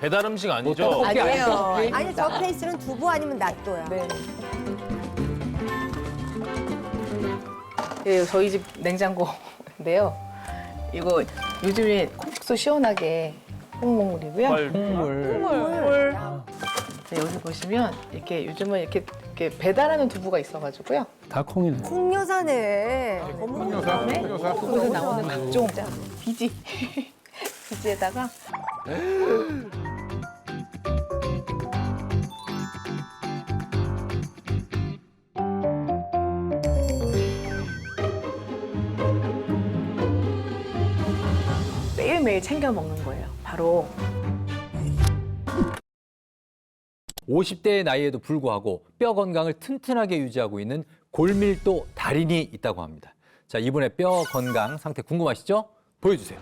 배달 음식 아니죠? 떡볶이 아니에요. 아니 저 케이스는 두부 아니면 낫또야. 네. 예, 저희 집 냉장고인데요. 이거 요즘에 콩국수 시원하게 콩국물이고요. 국물. 네, 여기 보시면 이렇게 요즘은 이렇게, 이렇게 배달하는 두부가 있어가지고요. 다 콩이네. 콩여사네. 검은 콩여사, 콩여사. 거기서 나오는 각종 비지 비지에다가 매일매일 챙겨 먹는 거예요. 바로 50대의 나이에도 불구하고 뼈 건강을 튼튼하게 유지하고 있는 골밀도 달인이 있다고 합니다. 자, 이번에 뼈 건강 상태 궁금하시죠? 보여주세요.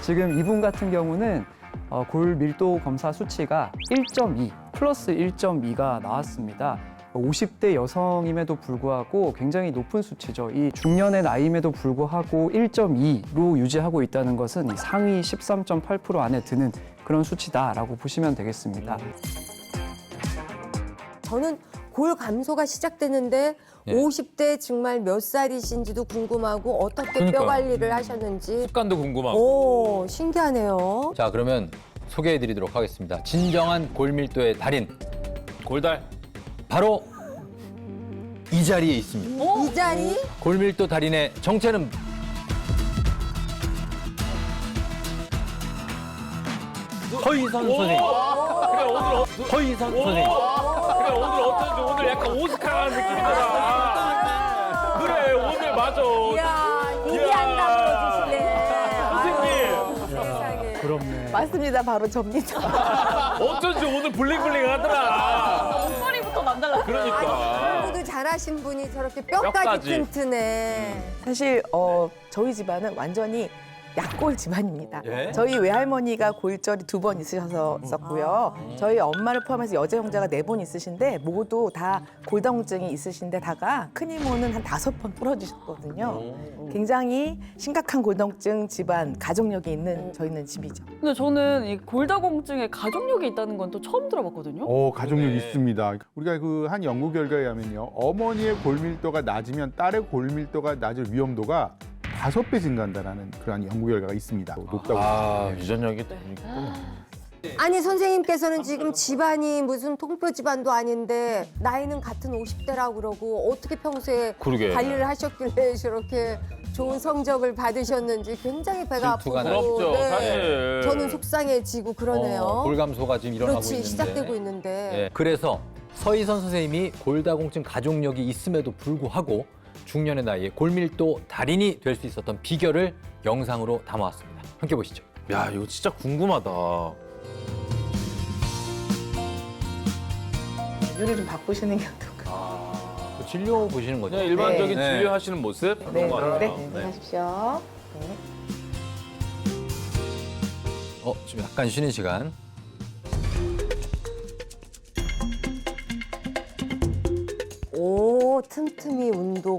지금 이분 같은 경우는 어, 골 밀도 검사 수치가 1.2 플러스 1.2가 나왔습니다. 50대 여성임에도 불구하고 굉장히 높은 수치죠. 이 중년의 나이임에도 불구하고 1.2로 유지하고 있다는 것은 이 상위 13.8% 안에 드는 그런 수치다라고 보시면 되겠습니다. 저는 골 감소가 시작되는데 예. 50대 정말 몇 살이신지도 궁금하고 어떻게 뼈 그러니까요. 관리를 하셨는지 습관도 궁금하고. 오 신기하네요. 자, 그러면 소개해 드리도록 하겠습니다. 진정한 골밀도의 달인. 골달. 바로 이 자리에 있습니다. 이 자리 골밀도 달인의 정체는 허이선 선생님. 그래 오늘 어, 허이선 선생님. 그래 오늘 어쩐지 오늘 약간 오스카 느낌이더라. 그래 오늘 맞아. 이야 이야. 이기한다 불러주시네. 선생님. 부럽네. 맞습니다. 바로 접니다. 어쩐지 오늘 블링블링하더라. 목소리부터 남달라. 그러니까. 공부도 잘하신 분이 저렇게 뼈까지, 뼈까지. 튼튼해. 사실 어, 저희 집안은 완전히 약골 집안입니다. 예? 저희 외할머니가 골절이 두 번 있으셨었고요. 저희 엄마를 포함해서 여자 형제가 네분 있으신데 모두 다 골다공증이 있으신데다가 큰 이모는 한 다섯 번 부러지셨거든요. 굉장히 심각한 골다공증 집안 가족력이 있는 저희는 집이죠. 근데 저는 이 골다공증에 가족력이 있다는 건 또 처음 들어봤거든요. 어, 가족력 네. 있습니다. 우리가 그 한 연구 결과에 의하면요. 어머니의 골밀도가 낮으면 딸의 골밀도가 낮을 위험도가 다섯 배 증가한다라는 그러한 연구 결과가 있습니다. 높다고. 아 유전력이 있구나. 아니 선생님께서는 지금 집안이 무슨 통뼈 집안도 아닌데 나이는 같은 50대라고 그러고 어떻게 평소에 그러게. 관리를 하셨길래 저렇게 좋은 성적을 받으셨는지 굉장히 배가 아프고 질투가. 부럽죠 사실. 저는 속상해지고 그러네요. 어, 골감소가 지금 일어나고 그렇지 있는데. 시작되고 있는데 예, 그래서 서희선 선생님이 골다공증 가족력이 있음에도 불구하고 중년의 나이에 골밀도 달인이 될 수 있었던 비결을 영상으로 담아왔습니다. 함께 보시죠. 야 이거 진짜 궁금하다. 요리 좀 바꾸시는 게 어떨까요? 그 진료 보시는 거죠? 그냥 일반적인 네. 진료하시는 모습 네, 그런 거 같아요. 네, 네, 하십시오. 어, 지금 약간 쉬는 시간. 오 틈틈이 운동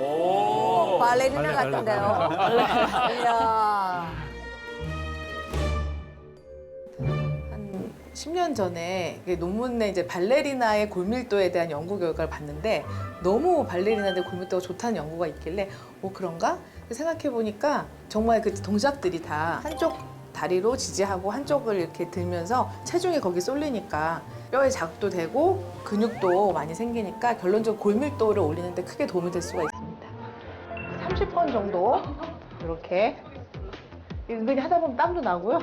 오. 발레리나 같은데요. 이야. 한 10년 전에 이게 논문에 이제 발레리나의 골밀도에 대한 연구 결과를 봤는데 너무 발레리나들 골밀도가 좋다는 연구가 있길래 어 그런가 생각해 보니까 정말 그 동작들이 다 한쪽 다리로 지지하고 한쪽을 이렇게 들면서 체중이 거기 쏠리니까 뼈에 자극도 되고 근육도 많이 생기니까 결론적으로 골밀도를 올리는데 크게 도움이 될 수가 있습니다. 30번 정도 이렇게 은근히 하다 보면 땀도 나고요.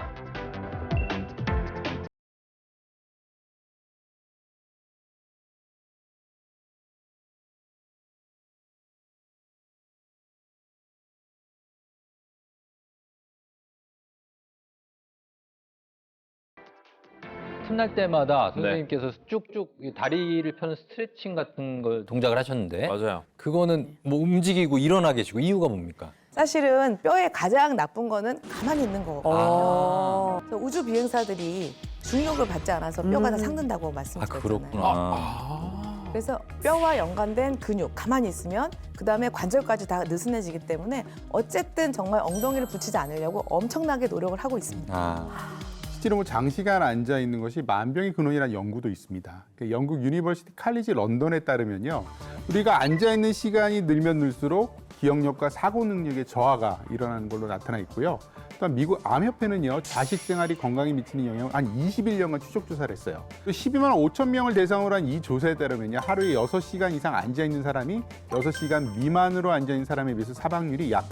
틈날 때마다 네. 선생님께서 쭉쭉 이 다리를 펴는 스트레칭 같은 걸 동작을 하셨는데 맞아요. 그거는 뭐 움직이고 일어나 계시고 이유가 뭡니까? 사실은 뼈에 가장 나쁜 거는 가만히 있는 거거든요. 어. 그래서 우주 비행사들이 중력을 받지 않아서 뼈가 다 음. 상는다고 아, 말씀드렸잖아요. 그렇구나. 그래서 뼈와 연관된 근육 가만히 있으면 그 다음에 관절까지 다 느슨해지기 때문에 어쨌든 정말 엉덩이를 붙이지 않으려고 엄청나게 노력을 하고 있습니다. 아, 실제로 뭐 장시간 앉아 있는 것이 만병의 근원이라는 연구도 있습니다. 그 영국 유니버시티 칼리지 런던에 따르면요, 우리가 앉아 있는 시간이 늘면 늘수록 기억력과 사고 능력의 저하가 일어나는 걸로 나타나 있고요. 또한 미국 암협회는요, 자식 생활이 건강에 미치는 영향을 한 21년간 추적 조사를 했어요. 12만 5천 명을 대상으로 한 이 조사에 따르면요, 하루에 6시간 이상 앉아 있는 사람이 6시간 미만으로 앉아 있는 사람에 비해서 사망률이 약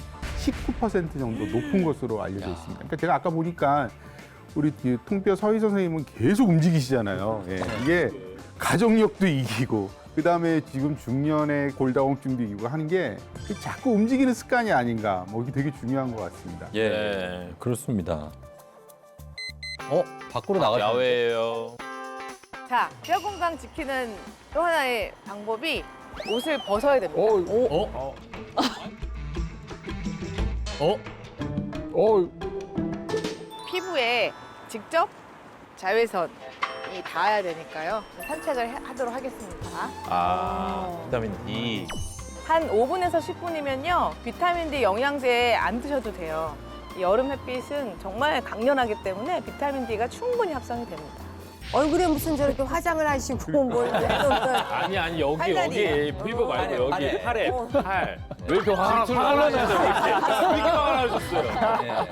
19% 정도 높은 것으로 알려져 있습니다. 그러니까 제가 아까 보니까 우리 통뼈 서희 선생님은 계속 움직이시잖아요. 예. 이게 가족력도 이기고 그 다음에 지금 중년의 골다공증도 이기고 하는 게 자꾸 움직이는 습관이 아닌가. 뭐 이게 되게 중요한 것 같습니다. 예, 네. 그렇습니다. 어, 밖으로 나가셨 야외예요. 자, 뼈 건강 지키는 또 하나의 방법이 옷을 벗어야 됩니다. 어? 어? 어, 피부에 직접 자외선이 닿아야 되니까요. 산책을 해- 하도록 하겠습니다. 아, 비타민 D. 한 5분에서 10분이면요. 비타민 D 영양제 안 드셔도 돼요. 이 여름 햇빛은 정말 강렬하기 때문에 비타민 D가 충분히 합성이 됩니다. 얼굴에 무슨 저렇게 화장을 하시고 뭘 아니 아니 여기. 여기 피부 말고 팔에, 여기 팔에. 팔에 팔. 왜 이렇게 화 화를 내세요? 왜 이렇게 왜 이렇게 화를 내셨어요?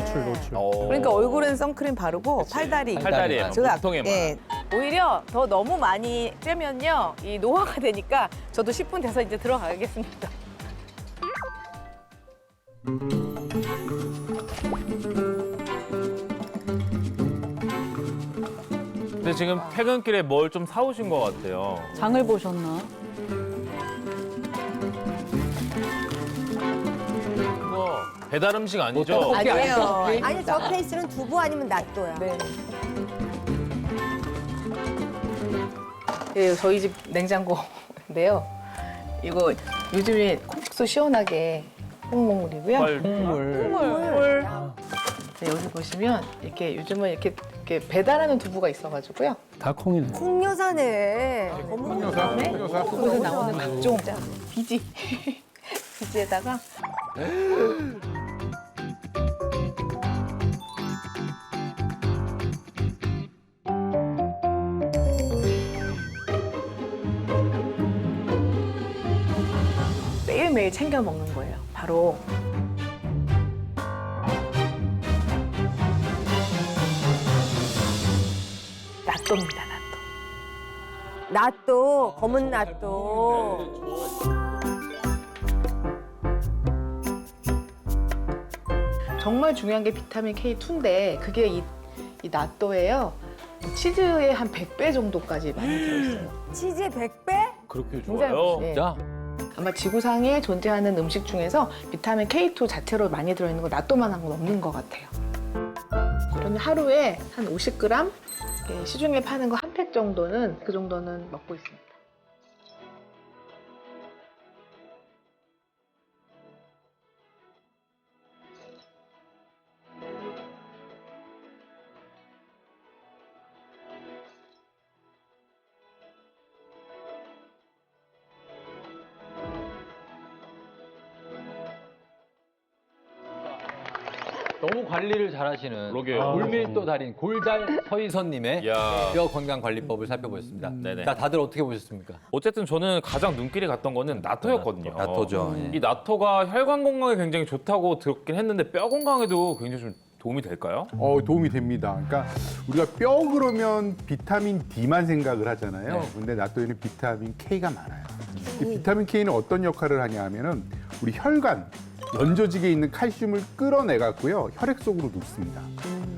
노출, 노출. 어. 그러니까 얼굴은 선크림 바르고 팔다리. 팔다리에 제가 몸통에만. 예, 오히려 더 너무 많이 쬐면요 이 노화가 되니까 저도 10분 돼서 이제 들어가겠습니다. 근데 지금 퇴근길에 뭘 좀 사오신 것 같아요. 장을 보셨나? 배달 음식 아니죠? 뭐 떡볶이 아니에요. 아니 저 페이스는 두부 아니면 낫또야. 네. 예, 저희 집 냉장고인데요. 이거 요즘에 콩국수 시원하게 콩국물이고요. 네, 여기 보시면 이렇게 요즘은 이렇게, 이렇게 배달하는 두부가 있어가지고요. 콩여사네. 어머. 여사, 여사. 거기서 나오는 각종 비지 비지에다가 매일매일 챙겨 먹는 거예요. 바로 낫또입니다. 낫또. 낫또 검은 낫또. 정말 중요한 게 비타민 K2인데 그게 이, 이 낫또예요. 치즈의 한 100배 정도까지 많이 들어있어요. 치즈 100배? 그렇게 굉장히 좋아요? 예. 자, 아마 지구상에 존재하는 음식 중에서 비타민 K2 자체로 많이 들어있는 거 낫또만한 건 없는 것 같아요. 그러면 하루에 한 50g 예, 시중에 파는 거 한 팩 정도는 그 정도는 먹고 있습니다. 너무 관리를 잘하시는 그러게요. 골밀도 달인 골달 서희선님의 야. 뼈 건강 관리법을 살펴보셨습니다. 네네. 자, 다들 어떻게 보셨습니까? 어쨌든 저는 가장 눈길이 갔던 거는 나토였거든요. 나토죠. 예. 이 나토가 혈관 건강에 굉장히 좋다고 들었긴 했는데 뼈 건강에도 굉장히 좀 도움이 될까요? 어, 도움이 됩니다. 그러니까 우리가 뼈 그러면 비타민 D만 생각을 하잖아요. 네. 근데 나또에는 비타민 K가 많아요. 이 비타민 K는 어떤 역할을 하냐 하면은 우리 혈관 연조직에 있는 칼슘을 끌어내 갖고요. 혈액 속으로 놓습니다.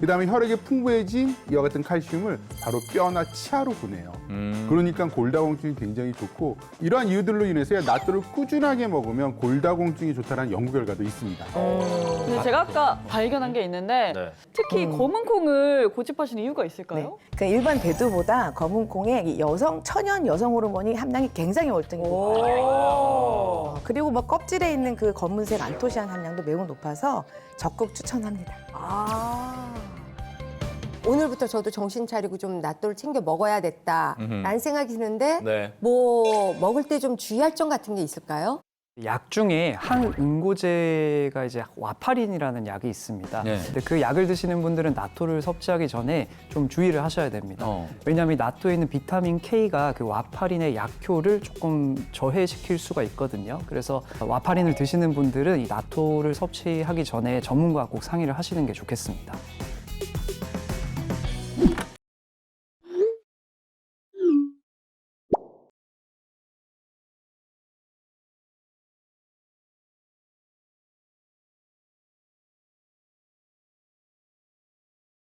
그다음에 혈액에 풍부해진 이와 같은 칼슘을 바로 뼈나 치아로 보내요. 음. 그러니까 골다공증이 굉장히 좋고 이러한 이유들로 인해서 나또를 꾸준하게 먹으면 골다공증이 좋다는 연구 결과도 있습니다. 근데 제가 아까 발견한 게 있는데 네. 특히 검은 콩을 고집하시는 이유가 있을까요? 그러니까 일반 배두보다 검은 콩에 이 여성 천연 여성 호르몬이 함량이 굉장히 월등히 높아요. 그리고 뭐 껍질에 있는 그 검은색 안토 시안 함량도 매우 높아서 적극 추천합니다. 아. 오늘부터 저도 정신 차리고 좀 낫또를 챙겨 먹어야겠다라는 생각이 드는데 네. 뭐 먹을 때 좀 주의할 점 같은 게 있을까요? 약 중에 항응고제가 이제 와파린이라는 약이 있습니다. 네. 근데 그 약을 드시는 분들은 나토를 섭취하기 전에 좀 주의를 하셔야 됩니다. 어. 왜냐하면 이 나토에 있는 비타민 K가 그 와파린의 약효를 조금 저해시킬 수가 있거든요. 그래서 와파린을 드시는 분들은 이 나토를 섭취하기 전에 전문가와 꼭 상의를 하시는 게 좋겠습니다.